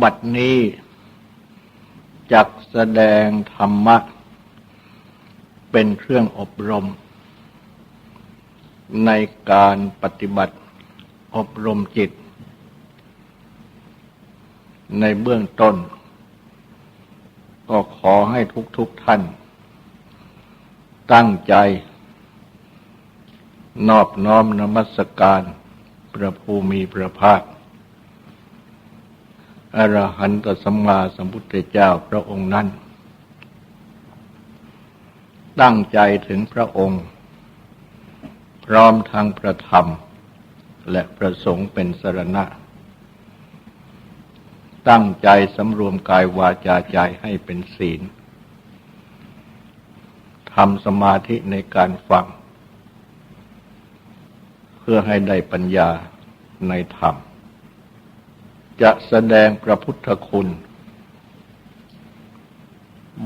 บัดนี้จักแสดงธรรมะ เป็นเครื่องอบรม ในการปฏิบัติอบรมจิต ในเบื้องต้น ก็ขอให้ทุกๆทท่าน ตั้งใจ นอบน้อมนมัสการ พระภูมิพระภาค อรหันตสัมมาสัมพุทธเจ้าพระองค์นั้น ตั้งใจถึงพระองค์ พร้อมทางพระธรรม และประสงค์เป็นสรณะ ตั้งใจสำรวมกายวาจาใจให้เป็นศีลทำสมาธิในการฟัง เพื่อให้ได้ปัญญาในธรรม จะแสดงพระพุทธคุณ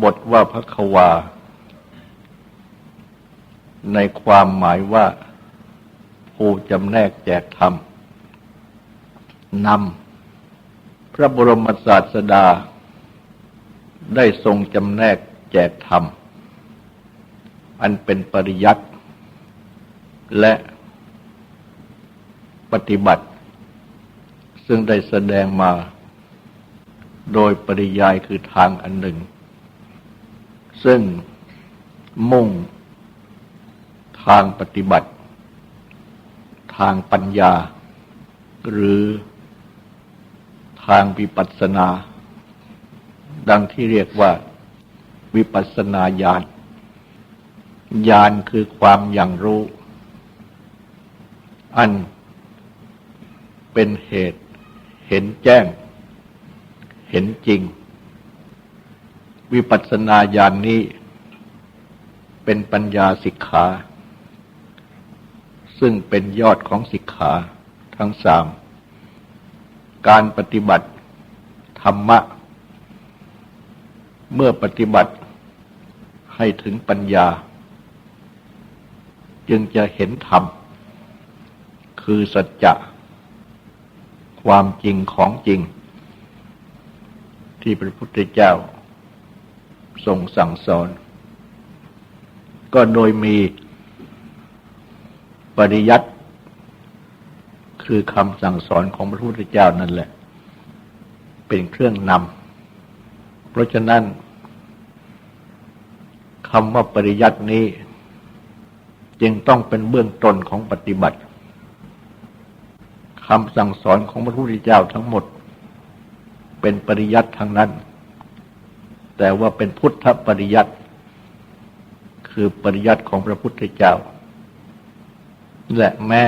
บทว่าพระควา ในความหมายว่า ผู้จำแนกแจกธรรมนำพระบรมศาสดา ได้ทรงจำแนกแจกธรรม อันเป็นปริยัติและปฏิบัติ ซึ่งได้แสดงมาโดยปริยายคือทางอันหนึ่ง ซึ่งมุ่งทางปฏิบัติ ทางปัญญา หรือทางวิปัสสนา ดังที่เรียกว่าวิปัสสนาญาณญาณคือความอย่างรู้ อันเป็นเหตุ เห็นแจ้ง เห็นจริง วิปัสสนาญาณนนี้ เป็นปัญญาสิกขา ซึ่งเป็นยอดของสิกขาทั้งสาม การปฏิบัติธรรมะ เมื่อปฏิบัติให้ถึงปัญญา จึงจะเห็นธรรม คือสัจจะ ความจริงของจริง ที่พระพุทธเจ้าทรงสั่งสอน ก็โดยมีปริยัติคือคำสั่งสอนของพระพุทธเจ้านั่นแหละ เป็นเครื่องนำเพราะฉะนั้นคำว่าปริยัตินี้ จึงต้องเป็นเบื้องต้นของปฏิบัติ คำสั่งสอนของพระพุทธเจ้าทั้งหมด เป็นปริยัติทั้งนั้น แต่ว่าเป็นพุทธปริยัติ คือปริยัติของพระพุทธเจ้า และแม่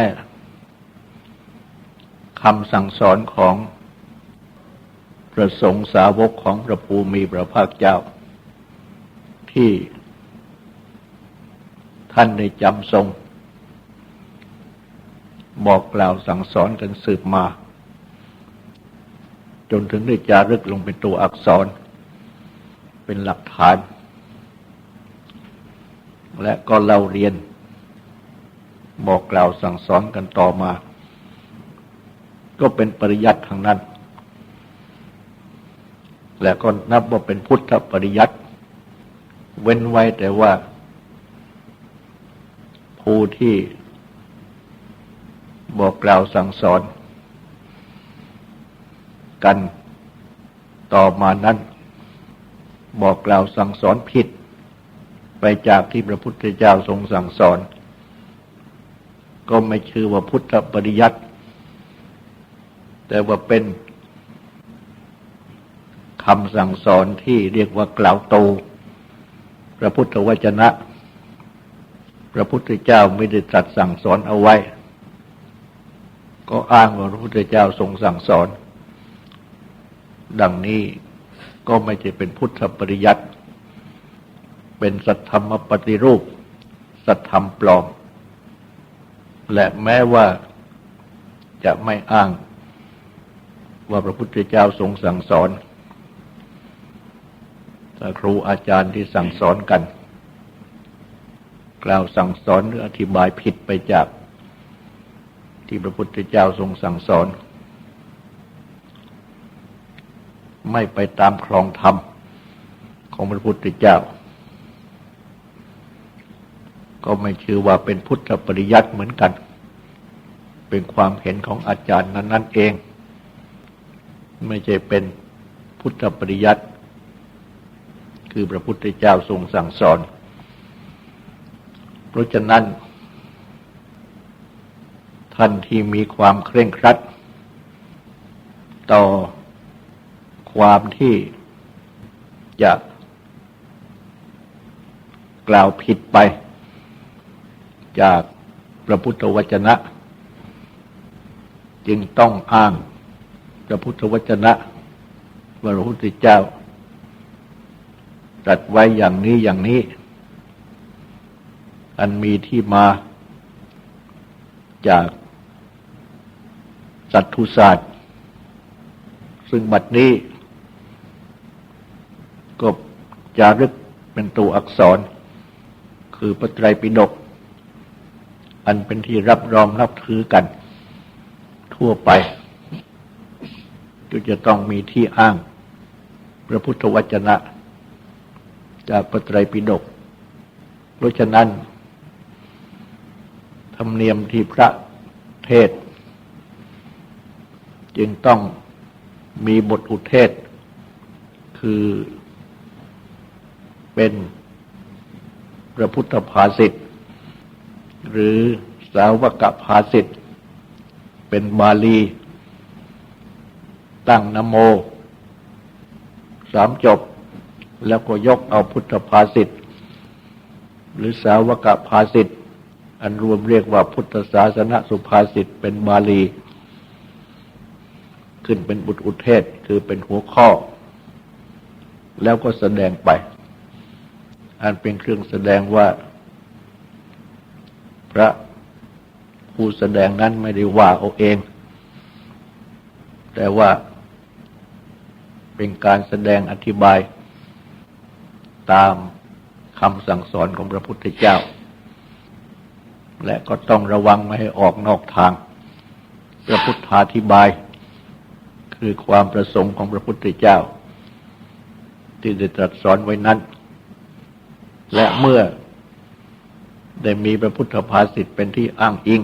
คำสั่งสอนของพระสงฆ์สาวกของพระภูมิพระภาคเจ้า ที่ท่านได้จำทรง บอกกล่าวสั่งสอนกันสืบมา จนถึงได้จารึกลงเป็นตัวอักษร เป็นหลักฐาน และก็เล่าเรียน บอกกล่าวสั่งสอนกันต่อมา ก็เป็นปริยัติทางนั้น และก็นับว่าเป็นพุทธปริยัติเว้นไว้แต่ว่าผู้ที่ บอกกล่าวสั่งสอน กันต่อมานั้น บอกกล่าวสั่งสอนผิด ไปจากที่พระพุทธเจ้าทรงสั่งสอน ก็ไม่ชื่อว่าพุทธปริยัติแต่ว่าเป็นคำสั่งสอนที่เรียกว่ากล่าวโต พระพุทธวจนะ พระพุทธเจ้าไม่ได้ตรัสสั่งสอนเอาไว้ ก็อ้างว่าพระพุทธเจ้าทรงสั่งสอน ดังนี้ก็ไม่ใช่เป็นพุทธปริยัติ เป็นสัทธรรมปฏิรูป สัทธรรมปลอม และแม้ว่าจะไม่อ้างว่าพระพุทธเจ้าทรงสั่งสอนแต่ครูอาจารย์ที่สั่งสอนกัน กล่าวสั่งสอนหรืออธิบายผิดไปจาก ที่พระพุทธเจ้าทรงสั่งสอน ไม่ไปตามครองธรรมของพระพุทธเจ้า ก็ไม่ชื่อว่าเป็นพุทธปริยัติเหมือนกัน เป็นความเห็นของอาจารย์นั้น ๆ เอง ไม่ใช่เป็นพุทธปริยัติคือพระพุทธเจ้าทรงสั่งสอน เพราะฉะนั้น ท่านที่มีความเคร่งครัด ต่อความที่จะกล่าวผิดไป จากพระพุทธวจนะ จึงต้องอ้างพระพุทธวจนะว่าพระพุทธเจ้าตรัสไว้อย่างนี้อย่างนี้ อันมีที่มาจาก สัตทุศาสตร์ ซึ่งบัดนี้ ก็จารึกเป็นตัวอักษร คือพระไตรปิฎกอันเป็นที่รับรองรับถือกัน ทั่วไปก็จะต้องมีที่อ้าง พระพุทธวจนะ จากพระไตรปิฎกเพราะฉะนั้น ธรรมเนียมที่พระเทศ จึงต้องมีบทอุเทศ คือเป็นพระพุทธภาษิตหรือสาวกภาษิตเป็นบาลี ตั้งนโม สามจบ แล้วก็ยกเอาพุทธภาษิตหรือสาวกภาษิตอันรวมเรียกว่าพุทธศาสนสุภาษิตเป็นบาลี ขึ้นเป็นบุตรอุเทศคือเป็นหัวข้อ แล้วก็แสดงไป อันเป็นเครื่องแสดงว่า พระผู้แสดงนั้นไม่ได้ว่าเอาเอง แต่ว่าเป็นการแสดงอธิบาย ตามคำสั่งสอนของพระพุทธเจ้า และก็ต้องระวังไม่ให้ออกนอกทางพระพุทธาธิบาย คือความประสงค์ของพระพุทธเจ้า ที่ได้ตรัสสอนไว้นั้น และเมื่อได้มีพระพุทธภาษิตเป็นที่อ้างอิง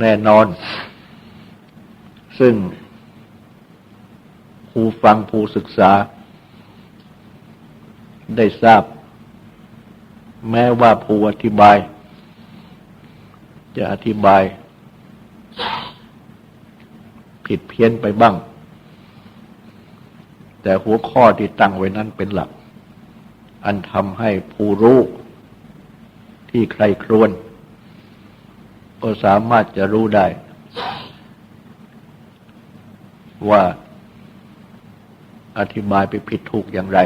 แน่นอน ซึ่งผู้ฟังผู้ศึกษา ได้ทราบ แม้ว่าผู้อธิบาย จะอธิบาย ผิดเพี้ยนไปบ้าง แต่หัวข้อที่ตั้งไว้นั้นเป็นหลัก อันทำให้ผู้รู้ที่ใครครวน ก็สามารถจะรู้ได้ ว่าอธิบายไปผิดถูกอย่างไร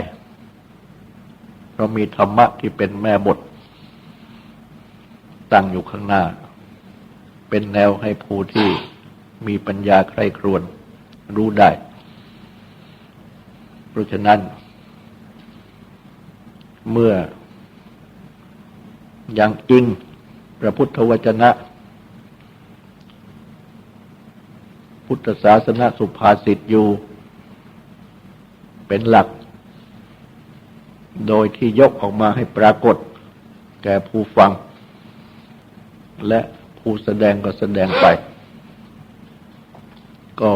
เพราะมีธรรมะที่เป็นแม่บท ตั้งอยู่ข้างหน้า เป็นแนวให้ผู้ที่ มีปัญญาใครครวนรู้ได้ เพราะฉะนั้น เมื่อยังอิงพระพุทธวจนะ พุทธศาสนาสุภาษิตอยู่ เป็นหลัก โดยที่ยกออกมาให้ปรากฏ แก่ผู้ฟัง และผู้แสดงก็แสดงไป ก็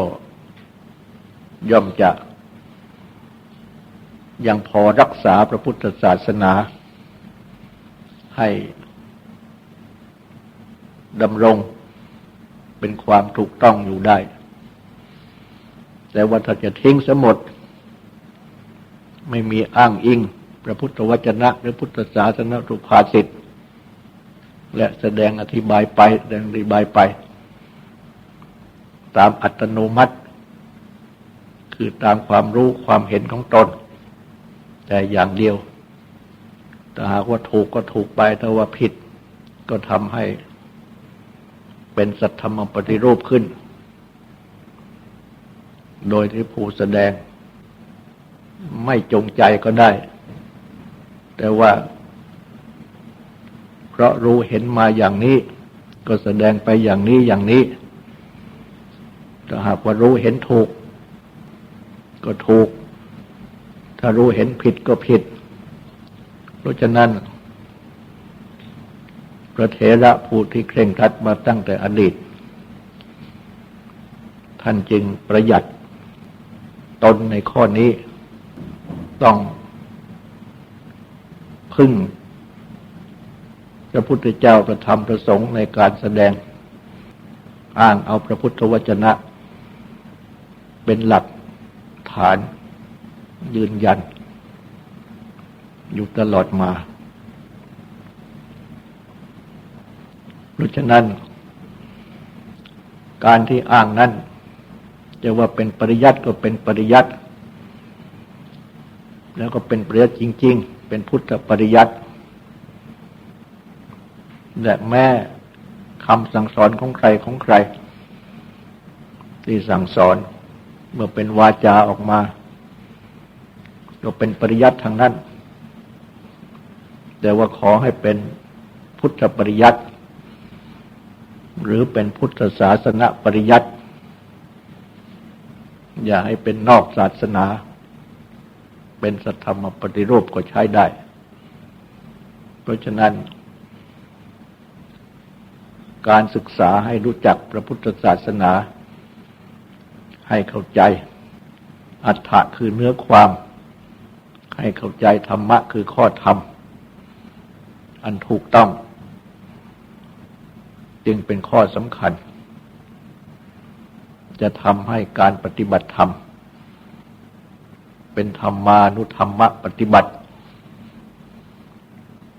ย่อมจะยังพอรักษาพระพุทธศาสนา ให้ดำรงเป็นความถูกต้องอยู่ได้ แต่ว่าถ้าจะทิ้งสมด ไม่มีอ้างอิง พระพุทธวจนะหรือพุทธศาสนาสุภาษิตและแสดงอธิบายไปแสดงอธิบายไป ตามอัตโนมัติ คือตามความรู้ความเห็นของตน แต่อย่างเดียวถ้าหากว่าถูกก็ถูกไปถ้าว่าผิดก็ทำให้เป็นสัทธรรมปฏิรูปขึ้น โดยที่ผู้แสดงไม่จงใจก็ได้ แต่ว่า เพราะรู้เห็นมาอย่างนี้ ก็แสดงไปอย่างนี้อย่างนี้ ถ้าหากว่ารู้เห็นถูก ก็ถูก ถ้ารู้เห็นผิดก็ผิด เพราะฉะนั้น พระเถระผู้ที่เคร่งครัดมาตั้งแต่อดีต ท่านจึงประหยัดตนในข้อนี้ต้องพึ่งพระพุทธเจ้าประธรรมประสงค์ในการแสดงอ้างเอาพระพุทธวจนะ เป็นหลักฐานยืนยัน อยู่ตลอดมา เพราะฉะนั้น การที่อ้างนั้นจะว่าเป็นปริยัติก็เป็นปริยัติ แล้วก็เป็นปริยัติจริง ๆ เป็นพุทธปริยัติและแม่คำสั่งสอนของใครของใคร ที่สั่งสอน เมื่อเป็นวาจาออกมาก็เป็นปริยัติทางนั้น แต่ว่าขอให้เป็นพุทธปริยัติ หรือเป็นพุทธศาสนาปริยัติ อย่าให้เป็นนอกศาสนา เป็นสัทธรรมปฏิรูปก็ใช้ได้ เพราะฉะนั้น การศึกษาให้รู้จักพระพุทธศาสนา ให้เข้าใจ อัฏฐะคือเนื้อความ ให้เข้าใจธรรมะคือข้อธรรม อันถูกต้อง จึงเป็นข้อสำคัญ จะทำให้การปฏิบัติธรรม เป็นธรรมานุธรรมะปฏิบัติ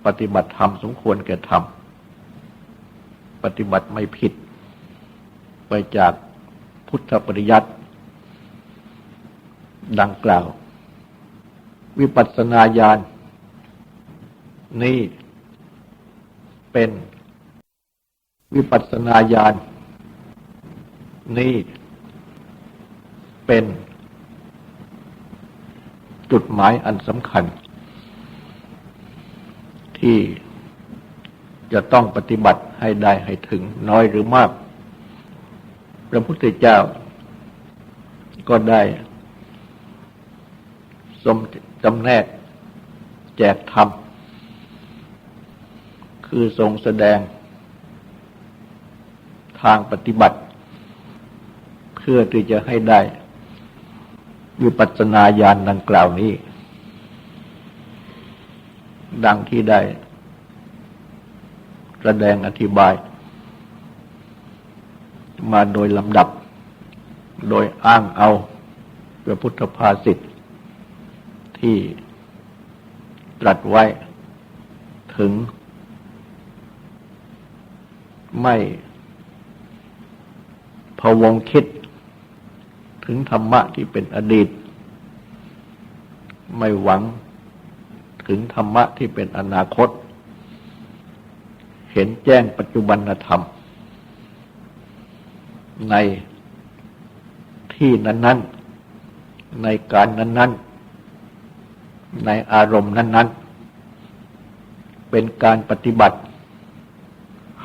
ปฏิบัติธรรมสมควรแก่ธรรม ปฏิบัติไม่ผิดไปจากพุทธปริยัติ ดังกล่าว วิปัสสนาญาณนี่เป็นวิปัสสนาญาณนี่เป็นจุดหมายอันสำคัญ ที่จะต้องปฏิบัติให้ได้ให้ถึงน้อยหรือมาก พระพุทธเจ้าก็ได้ สมจำแนกแจกธรรม คือทรงแสดงทางปฏิบัติ เพื่อที่จะให้ได้วิปัสสนาญาณดังกล่าวนี้ ดังที่ได้แสดงอธิบาย มาโดยลำดับ โดยอ้างเอาพระพุทธภาษิต ที่ตรัสไว้ถึง ไม่พวงคิด ถึงธรรมะที่เป็นอดีต ไม่หวังถึงธรรมะที่เป็นอนาคต เห็นแจ้งปัจจุบันธรรม ในที่นั้น ๆ ในการนั้น ๆ ในอารมณ์นั้น ๆ เป็นการปฏิบัติ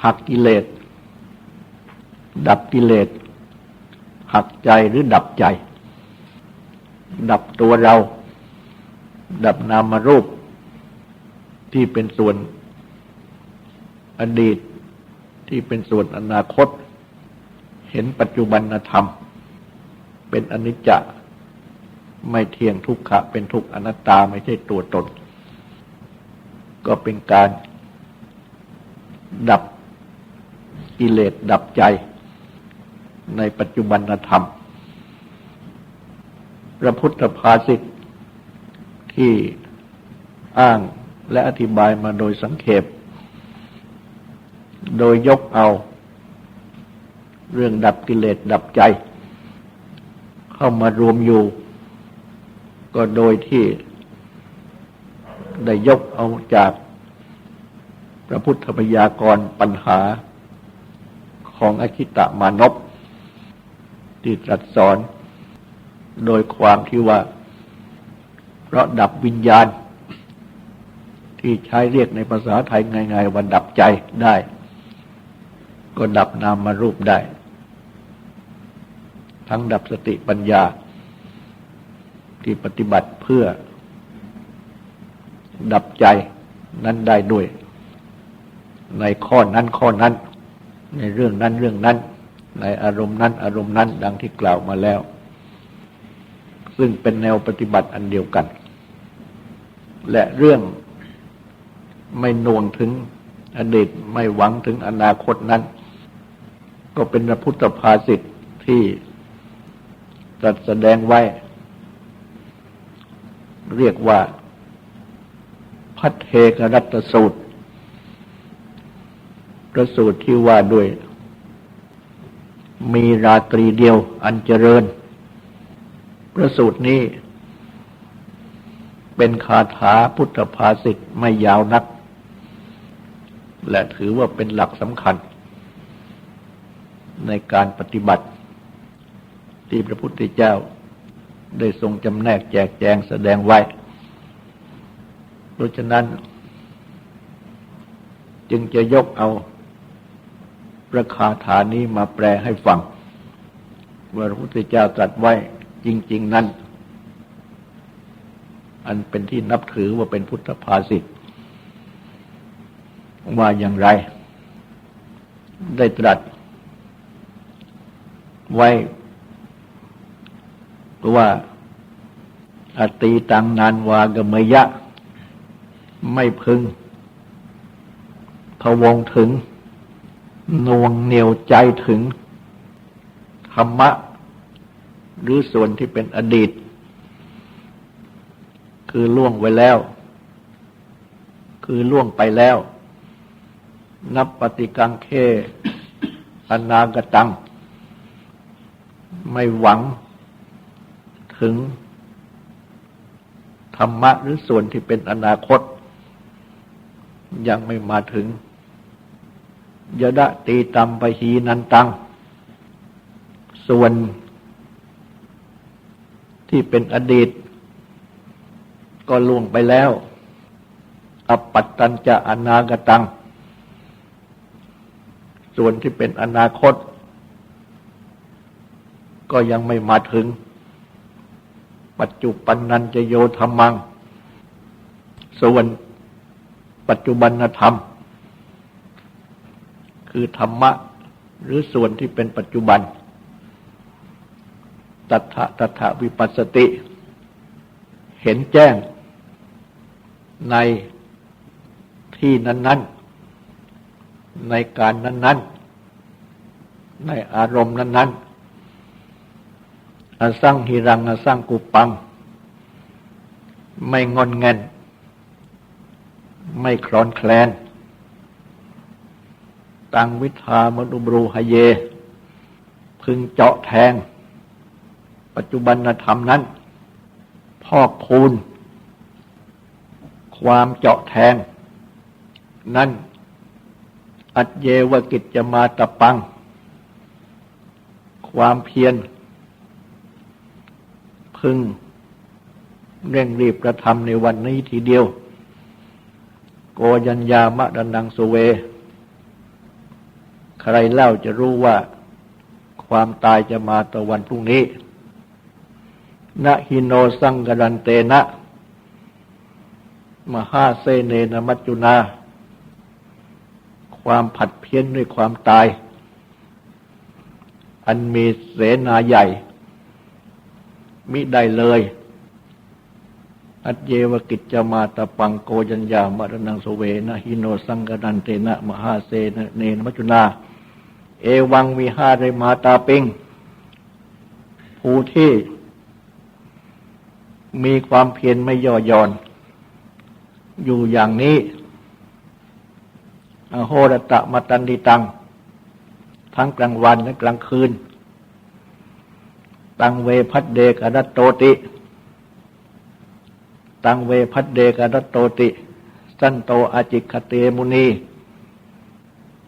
หักกิเลส ดับกิเลส หักใจหรือดับใจ ดับตัวเรา ดับนามรูป ที่เป็นส่วนอดีตที่เป็นส่วนอนาคต เห็นปัจจุบันธรรม เป็นอนิจจะ ไม่เที่ยงทุกขะ เป็นทุกอนัตตาไม่ใช่ตัวตน ก็เป็นการดับกิเลสดับใจในปัจจุบันธรรม พระพุทธภาษิตที่อ้างและอธิบายมาโดยสังเขป โดยยกเอาเรื่องดับกิเลสดับใจ เข้ามารวมอยู่ ก็โดยที่ได้ยกเอาจากพระพุทธพยากรปัญหาของอคิตะมานพที่ตรัสสอนโดยความที่ว่า เพราะดับวิญญาณ ที่ใช้เรียกในภาษาไทยง่ายๆว่าดับใจได้ ก็ดับนามมารูปได้ ทั้งดับสติปัญญา ที่ปฏิบัติเพื่อ ดับใจนั้นได้ด้วย ในข้อนั้นข้อนั้น ในเรื่องนั้นเรื่องนั้น ในอารมณ์นั้นอารมณ์นั้นดังที่กล่าวมาแล้ว ซึ่งเป็นแนวปฏิบัติอันเดียวกัน และเรื่องไม่นวงถึงอดีตไม่หวังถึงอนาคตนั้น ก็เป็นพระพุทธภาษิตที่ตรัสแสดงไว้ เรียกว่า พัทเทกรัตสูตรพระสูตรที่ว่าด้วย มีราตรีเดียวอันเจริญพระสูตรนี้ เป็นคาถาพุทธภาษิตไม่ยาวนัก และถือว่าเป็นหลักสำคัญ ในการปฏิบัติ ที่พระพุทธเจ้า ได้ทรงจำแนกแจกแจงแสดงไว้ เพราะฉะนั้น จึงจะยกเอาพระคาถานี้มาแปลให้ฟัง ว่าพระพุทธเจ้าตรัสไว้จริง ๆ นั้น อันเป็นที่นับถือว่าเป็นพุทธภาษิตว่าอย่างไร ได้ตรัสไว้ ว่าอตีตังนานวากมยะ ไม่พึงพวงถึงนวงเหนียวใจถึง ธรรมะ หรือส่วนที่เป็นอดีต คือล่วงไว้แล้ว คือล่วงไปแล้ว นับปฏิกังเค อนากตัง ไม่หวัง ถึง ธรรมะหรือส่วนที่เป็นอนาคต ยังไม่มาถึงยดะตีตัมปหีนันตัง ส่วนที่เป็นอดีต ก็ล่วงไปแล้ว อปัตตัญจะอนาคตัง ส่วนที่เป็นอนาคต ก็ยังไม่มาถึง ปัจจุบันนันจะโยธรรมัง ส่วนปัจจุบันธรรม คือธรรมะหรือส่วนที่เป็นปัจจุบัน ตัทะตัทะวิปัสสติ เห็นแจ้งในที่นั้น ๆ ในการนั้น ๆ ในอารมณ์นั้น ๆ อสังหิรังอสังกุปัง ไม่งอนเงนไม่คลอนแคลน ตังวิทามนุบรูหเย พึงเจาะแทง ปัจจุบันธรรมนั้น พอกพูน ความเจาะแทง นั้นอัจเยวกิจจะมาตะปัง ความเพียร พึงเร่งรีบกระทำในวันนี้ทีเดียว โกยัญญามะดันดังสุเว ใครเล่าจะรู้ว่า ความตายจะมาตะวันพรุ่งนี้นะฮิโนสังกรันเตนะ มหาเซเนนมัจจุนา ความผัดเพี้ยนด้วยความตาย อันมีเสนาใหญ่ มิได้เลย อัจเยวกิจจะมาตะปังโกจัญญามรณังสเวนะฮิโนสังกรันเตนะมหาเสเนนมัจจุนา เอวังวิหาริมาตาปิงผู้ที่มีความเพียรไม่ย่อหย่อน อยู่อย่างนี้ อโหรตะมตันดิตัง ทั้งกลางวันและกลางคืน ตังเวพัดเดกรัตโตติ ตังเวพัดเดกรัตโตติ สันโตอาจิคเตมุนี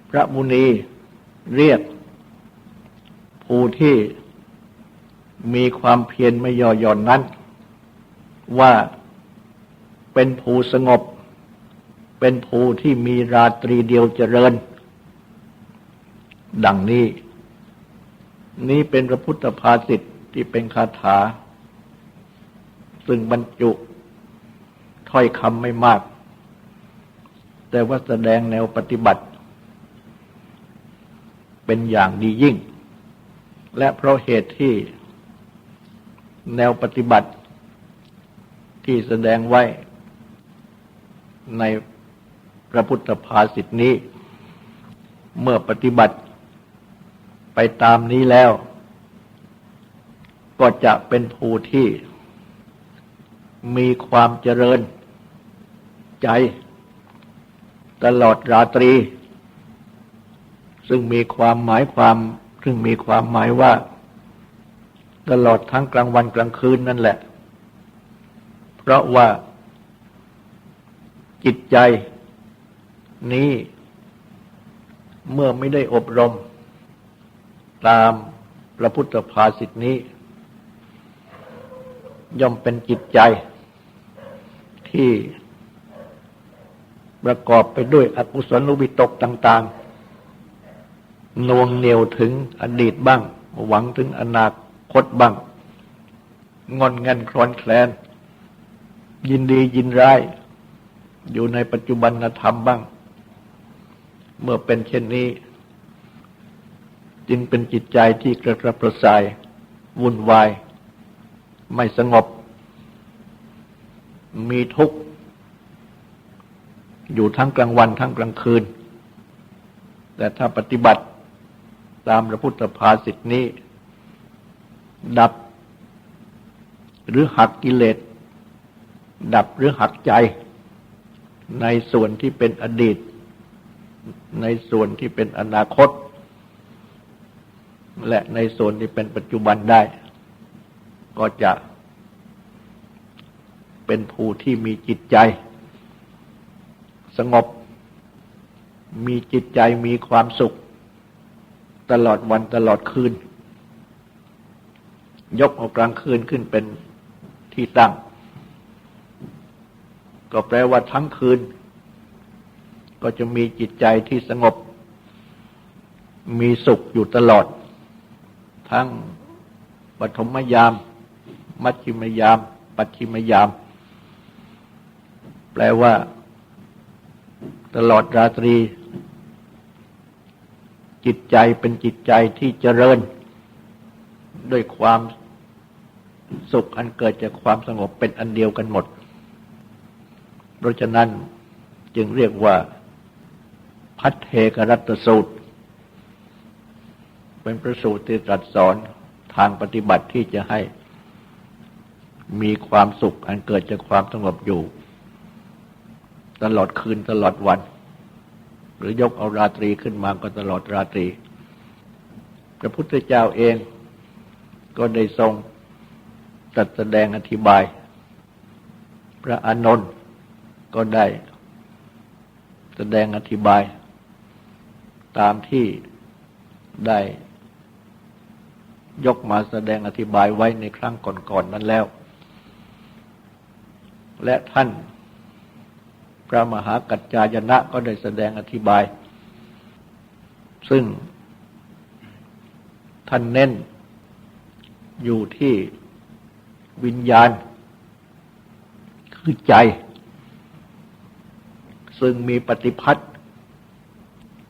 พระมุนีเรียก ผู้ที่มีความเพียรไม่ย่อหย่อนนั้น ว่าเป็นผู้สงบ เป็นผู้ที่มีราตรีเดียวเจริญ ดังนี้ นี้เป็นพระพุทธภาษิต ที่เป็นคาถา ซึ่งบรรจุถ้อยคำไม่มาก แต่ว่าแสดงแนวปฏิบัติ เป็นอย่างดียิ่ง และเพราะเหตุที่แนวปฏิบัติที่แสดงไว้ในพระพุทธภาษิตนี้ เมื่อปฏิบัติไปตามนี้แล้ว ก็จะเป็นภูที่มีความเจริญใจ ตลอดราตรี ซึ่งมีความหมายความซึ่งมีความหมายว่า ตลอดทั้งกลางวันกลางคืนนั่นแหละ เพราะว่าจิตใจนี้เมื่อไม่ได้อบรม ตามพระพุทธภาษิตนี้ ย่อมเป็นจิตใจ ที่ประกอบไปด้วยอกุศลวิตกต่าง ๆนวงเหนียวถึงอดีตบ้าง หวังถึงอนาคตบ้าง งอนเงันคลอนแคลน ยินดียินร้าย อยู่ในปัจจุบันธรรมบ้าง เมื่อเป็นเช่นนี้ จึงเป็นจิตใจที่กระกระประสาย วุ่นวาย ไม่สงบ มีทุกข์อยู่ทั้งกลางวันทั้งกลางคืน แต่ถ้าปฏิบัติตามพระพุทธภาษิตนี้ ดับ หรือหักกิเลส ดับหรือหักใจ ในส่วนที่เป็นอดีต ในส่วนที่เป็นอนาคต และในส่วนที่เป็นปัจจุบันได้ ก็จะเป็นผู้ที่มีจิตใจ สงบ มีจิตใจมีความสุข ตลอดวันตลอดคืน ยกเอากลางคืนขึ้นเป็นที่ตั้ง ก็แปลว่าทั้งคืน ก็จะมีจิตใจที่สงบ มีสุขอยู่ตลอด ทั้งปฐมยาม มัชชิมยาม ปัจฉิมยาม แปลว่า ตลอดราตรี จิตใจเป็นจิตใจที่เจริญ ด้วยความสุขอันเกิดจากความสงบเป็นอันเดียวกันหมด เพราะฉะนั้นจึงเรียกว่า พัทเทกรัตสูตร เป็นประสูตรที่ตรัสสอนทางปฏิบัติที่จะให้ มีความสุขอันเกิดจากความสงบอยู่ ตลอดคืนตลอดวัน หรือยกเอาราตรีขึ้นมาก็ตลอดราตรี พระพุทธเจ้าเองก็ได้ทรงตัดแสดงอธิบาย พระอานนท์ก็ได้แสดงอธิบาย ตามที่ได้ยกมาแสดงอธิบายไว้ในครั้งก่อนๆนนั้นแล้ว และท่านพระมหากัจจายนะก็ได้แสดงอธิบาย ซึ่งท่านเน้นอยู่ที่วิญญาณ คือใจ ซึ่งมีปฏิพัทธ์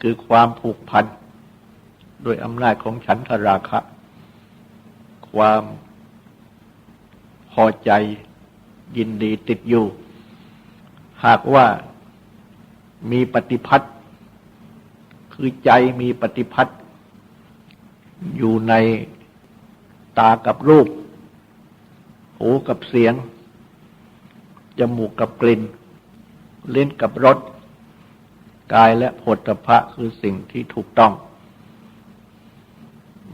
คือความผูกพันโดยอำนาจของฉันทราคะ ความพอใจ ยินดีติดอยู่ หากว่ามีปฏิพัทธ์คือใจมีปฏิพัทธ์อยู่ในตากับรูป หูกับเสียง จมูกกับกลิ่น เล่นกับรส กายและผลตภะคือสิ่งที่ถูกต้อง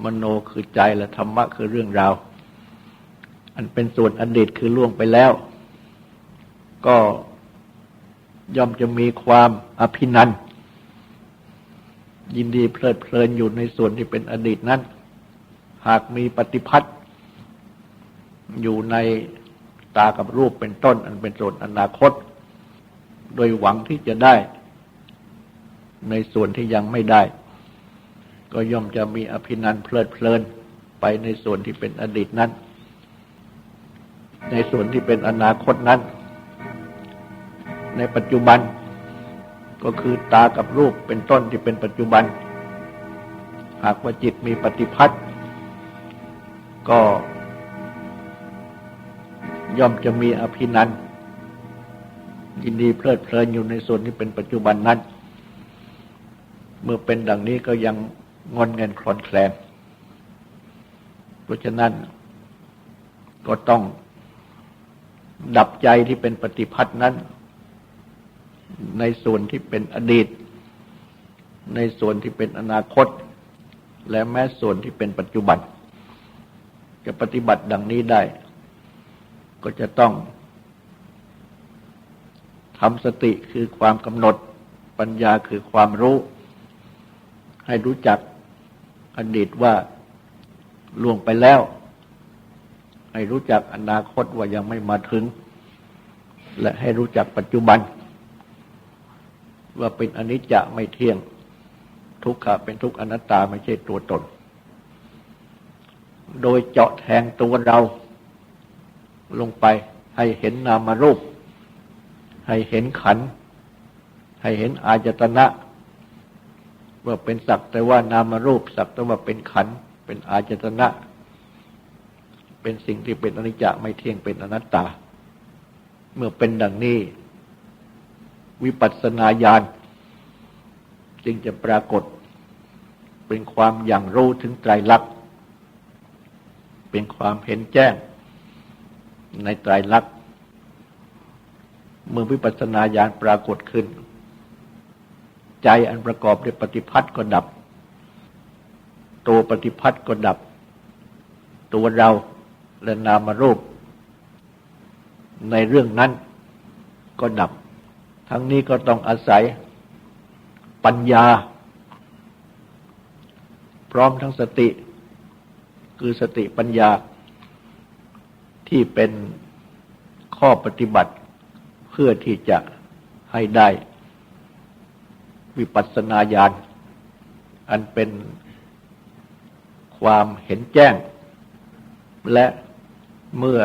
มโนคือใจและธรรมะคือเรื่องราว อันเป็นส่วนอดีตคือล่วงไปแล้ว ก็ย่อมจะมีความอภินันยินดีเพลิดเพลินอยู่ในส่วนที่เป็นอดีตนั้น หากมีปฏิพัทธ์อยู่ในตากับรูปเป็นต้น อันเป็นส่วนอนาคต โดยหวังที่จะได้ ในส่วนที่ยังไม่ได้ ก็ย่อมจะมีอภินันเพลิดเพลินไปในส่วนที่เป็นอดีตนั้น ในส่วนที่เป็นอนาคตนั้น ในปัจจุบัน ก็คือตากับรูปเป็นต้นที่เป็นปัจจุบัน หากว่าจิตมีปฏิพัทธ์ก็ย่อมจะมีอภินันยินดีเพลิดเพลินอยู่ในส่วนที่เป็นปัจจุบันนั้น เมื่อเป็นดังนี้ก็ยังงอนเงินคลอนแคลนเพราะฉะนั้นก็ต้องดับใจที่เป็นปฏิพัทธ์นั้น ในส่วนที่เป็นอดีต ในส่วนที่เป็นอนาคต และแม้ส่วนที่เป็นปัจจุบัน จะปฏิบัติดังนี้ได้ ก็จะต้องทำสติคือความกำหนดปัญญาคือความรู้ ให้รู้จักอดีตว่าล่วงไปแล้ว ให้รู้จักอนาคตว่ายังไม่มาถึง และให้รู้จักปัจจุบัน ว่าเป็นอนิจจะไม่เที่ยง ทุกขะเป็นทุกอนัตตาไม่ใช่ตัวตน โดยเจาะแทงตัวเราลงไปให้เห็นนามารูป ให้เห็นขัน ให้เห็นอาจตนะ ว่าเป็นสักแต่ว่านามารูป สักแต่ว่าเป็นขัน เป็นอาจตนะ เป็นสิ่งที่เป็นอนิจจไม่เที่ยงเป็นอนัตตา เมื่อเป็นดังนี้ วิปัสสนาญาณจึงจะปรากฏเป็นความอย่างรู้ถึงไตรลักษณ์เป็นความเห็นแจ้งในไตรลักษณ์เมื่อวิปัสสนาญาณปรากฏขึ้น ใจอันประกอบด้วยปฏิพัทธ์ก็ดับ ตัวปฏิพัทธ์ก็ดับ ตัวเราและนามรูป ในเรื่องนั้นก็ดับ ทั้งนี้ก็ต้องอาศัยปัญญา พร้อมทั้งสติ คือสติปัญญาที่เป็นข้อปฏิบัติเพื่อที่จะให้ได้ วิปัสสนาญาณ อันเป็นความเห็นแจ้ง และเมื่อ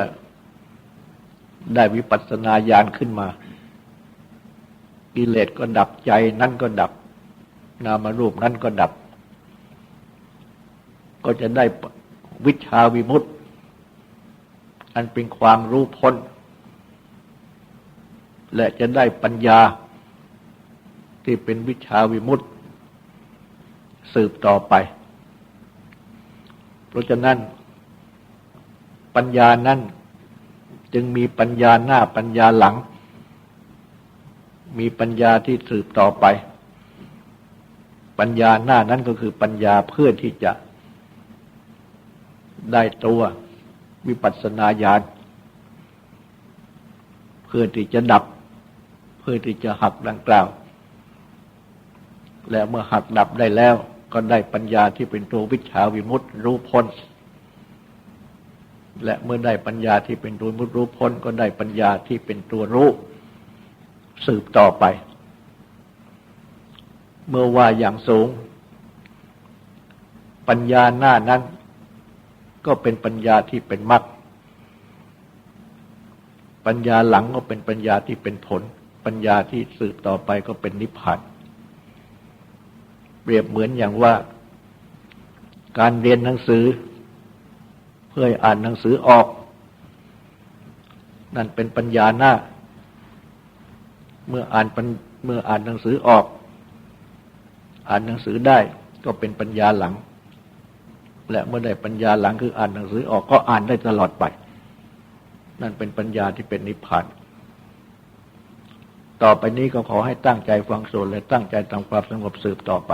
ได้วิปัสสนาญาณขึ้นมา กิเลสก็ดับใจนั่นก็ดับ นามรูปนั่นก็ดับ ก็จะได้วิชาวิมุตติ อันเป็นความรู้พ้น และจะได้ปัญญาที่เป็นวิชาวิมุตติ สืบต่อไป เพราะฉะนั้น ปัญญานั้นจึงมีปัญญาหน้าปัญญาหลัง มีปัญญาที่สืบต่อไป ปัญญาหน้านั้นก็คือปัญญาเพื่อที่จะได้ตัววิปัสสนาญาณเพื่อที่จะดับ เพื่อที่จะหักดังกล่าว และเมื่อหักดับได้แล้ว ก็ได้ปัญญาที่เป็นตัววิชาวิมุตติรู้พ้นและเมื่อได้ปัญญาที่เป็นตัวมุตรู้พ้นก็ได้ปัญญาที่เป็นตัวรู้ สืบต่อไป เมื่อว่าอย่างสูง ปัญญาหน้านั้น ก็เป็นปัญญาที่เป็นมรรคปัญญาหลังก็เป็นปัญญาที่เป็นผล ปัญญาที่สืบต่อไปก็เป็นนิพพานเปรียบเหมือนอย่างว่า การเรียนหนังสือ เพื่ออ่านหนังสือออก นั่นเป็นปัญญาหน้า เมื่ออ่านเมื่ออ่านหนังสือออก อ่านหนังสือได้ก็เป็นปัญญาหลัง และเมื่อได้ปัญญาหลังคืออ่านหนังสือออกก็อ่านได้ตลอดไป นั่นเป็นปัญญาที่เป็นนิพพาน ต่อไปนี้ก็ขอให้ตั้งใจฟังสวดและตั้งใจทำความสงบสืบต่อไป